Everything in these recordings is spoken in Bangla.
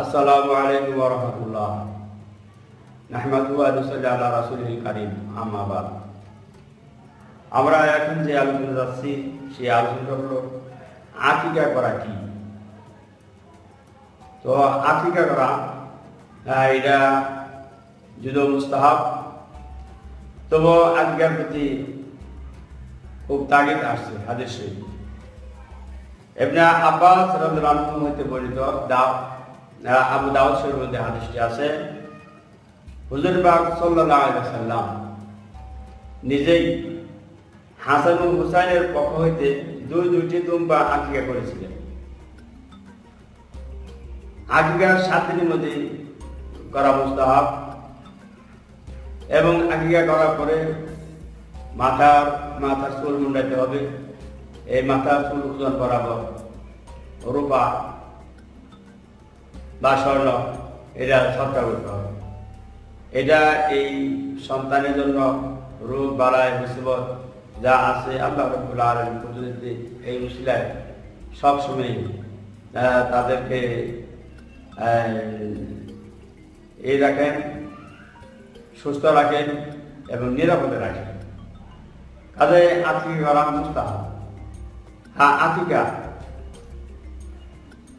আসসালামু আলাইকুম ওয়া রাহমাতুল্লাহ নাহমাদু ওয়া নুসাল্লি আলা রাসূলিল কারীম আম্মা বাদ আমরা এখন যে আলোচনা যাচ্ছি সেই আলোচনাটা হলো আকিকা করা কি? তো আকিকা করা এটা যদিও মুস্তাহাব। তবু আকিকার প্রতি খুব তাগিদ আসছে হাদিস এমনি আব্বাস রাদিয়াল্লাহু হইতে বর্ণিত দাও আবু শরীফের মধ্যে হাদিসটি আছে। হুজুর আলাইহি ওয়াসাল্লাম নিজেই হাসান হুসাইনের পক্ষ হইতে দুই দুইটি দুম্বা আকিকা করেছিলেন। আকিকার সাত দিনের মধ্যে করা মুস্তাহাব এবং আকিকা করার পরে মাথার মাথার চুল মুন্ডাইতে হবে। এই মাথার চুল ওজন বরাবর রূপা বা স্বর্ণ, এটা সরকার করতে হবে। এটা এই সন্তানের জন্য রোগ বাড়ায় মুসিবত যা আছে আল্লাহ রব্বুল আলম প্রতিনিধি এই মুসিলায় সবসময় তাদেরকে এই রাখেন, সুস্থ রাখেন এবং নিরাপদে রাখেন। কাজে আতিকা করা মুস্তাহ হ্যাঁ আতিকা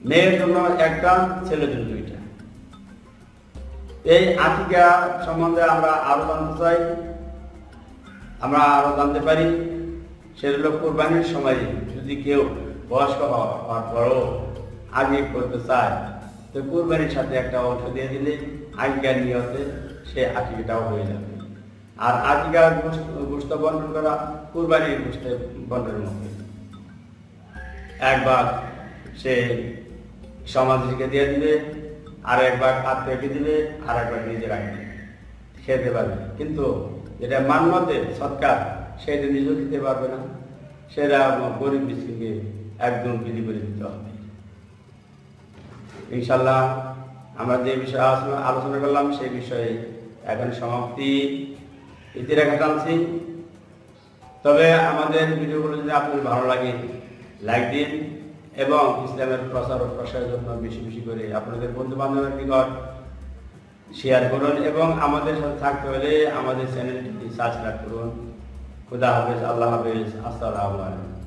মেয়ের জন্য একটা ছেলের জন্য দুইটা। এই আতিকা সম্বন্ধে আমরা আরও জানতে চাই। আমরা আরও জানতে পারি। সেটা হলো কোরবানির সময় যদি কেউ বয়স্ক হওয়ার পরও আগে করতে চায়, তো কোরবানির সাথে একটা অংশ দিয়ে দিলে আকিকার নিয়তে সে আকিকাটাও হয়ে যাবে। আর আকিকার গোস্ত বন্টন করা কোরবানির গোস্তের বন্টনের মধ্যে। একবার সে সমাজকে দিয়ে দিবে, আর একবার আত্মীয়কে দিবে, আর একবার নিজে রাখবে খেতে পারবে। কিন্তু যেটা মান্যতে সৎকার, সেটা নিজেও দিতে পারবে না। সেটা গরিব মিসকিনকে একদম বিলি করে দিতে হবে। ইনশাল্লাহ আমরা যে বিষয়ে আলোচনা করলাম, সেই বিষয়ে এখন সমাপ্তি। ইতি রেখা টানছি। তবে আমাদের ভিডিওগুলো যদি আপনার ভালো লাগে, লাইক দিন এবং ইসলামের প্রচার ও প্রসারের জন্য বেশি বেশি করে আপনাদের বন্ধু বান্ধবের নিকট শেয়ার করুন এবং আমাদের সাথে থাকতে হলে আমাদের চ্যানেলটি সাবস্ক্রাইব করুন। খুদা হাফেজ, আল্লাহ হাফেজ। আসসালামু আলাইকুম।